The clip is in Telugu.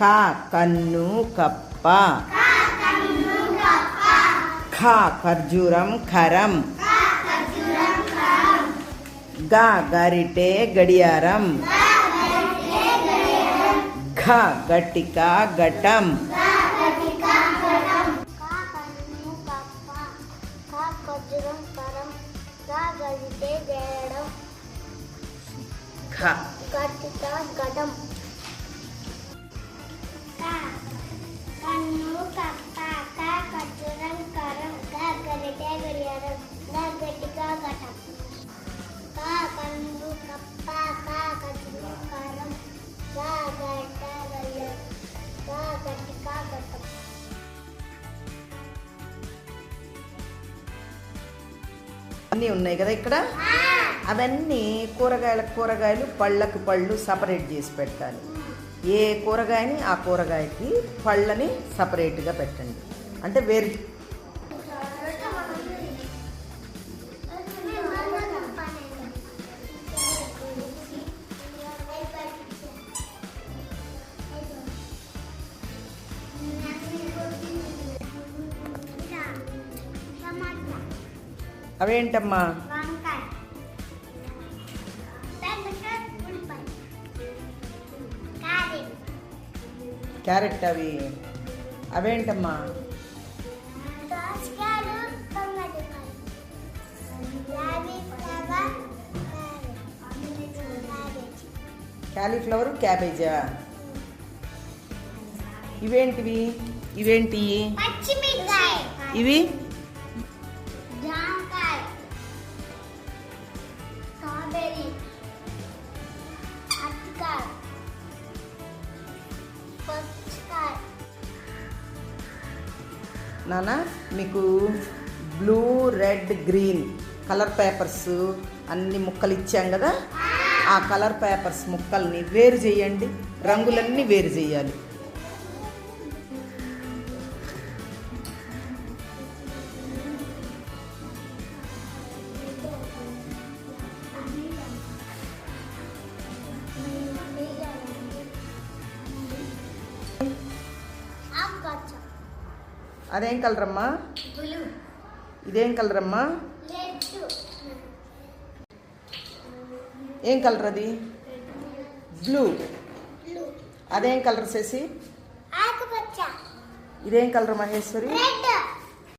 కా కన్ను కప్ప. ఖ ఖర్జూరం ఖరం. గ గరిటె గడియారం. ఘ గట్టిక ఘటం. ఘ గట్టిక అన్నీ ఉన్నాయి కదా ఇక్కడ? అవన్నీ కూరగాయలకు కూరగాయలు పళ్ళకు పళ్ళు సపరేట్ చేసి పెట్టాలి. ఏ కూరగాయని ఆ కూరగాయకి పళ్ళని సపరేట్గా పెట్టండి. అంటే వేరు అవేంటమ్మా? క్యారెట్. అవి. అవేంటమ్మా? క్యాలీఫ్లవర్ క్యాబేజా? ఇవేంటివి? ఇవేంటి? ఇవి? నాన్న మీకు blue red green colour papers అన్ని ముక్కలు ఇచ్చాం కదా? ఆ కలర్ పేపర్స్ ముక్కల్ని వేరు చేయండి రంగులన్నీ వేరు చేయాలి. అదేం కలర్ అమ్మా? ఇదేం కలర్ అమ్మా? ఏం కలర్ అది? బ్లూ అదేం కలర్ చేసి ఇదేం కలర్ మహేశ్వరి? రెడ్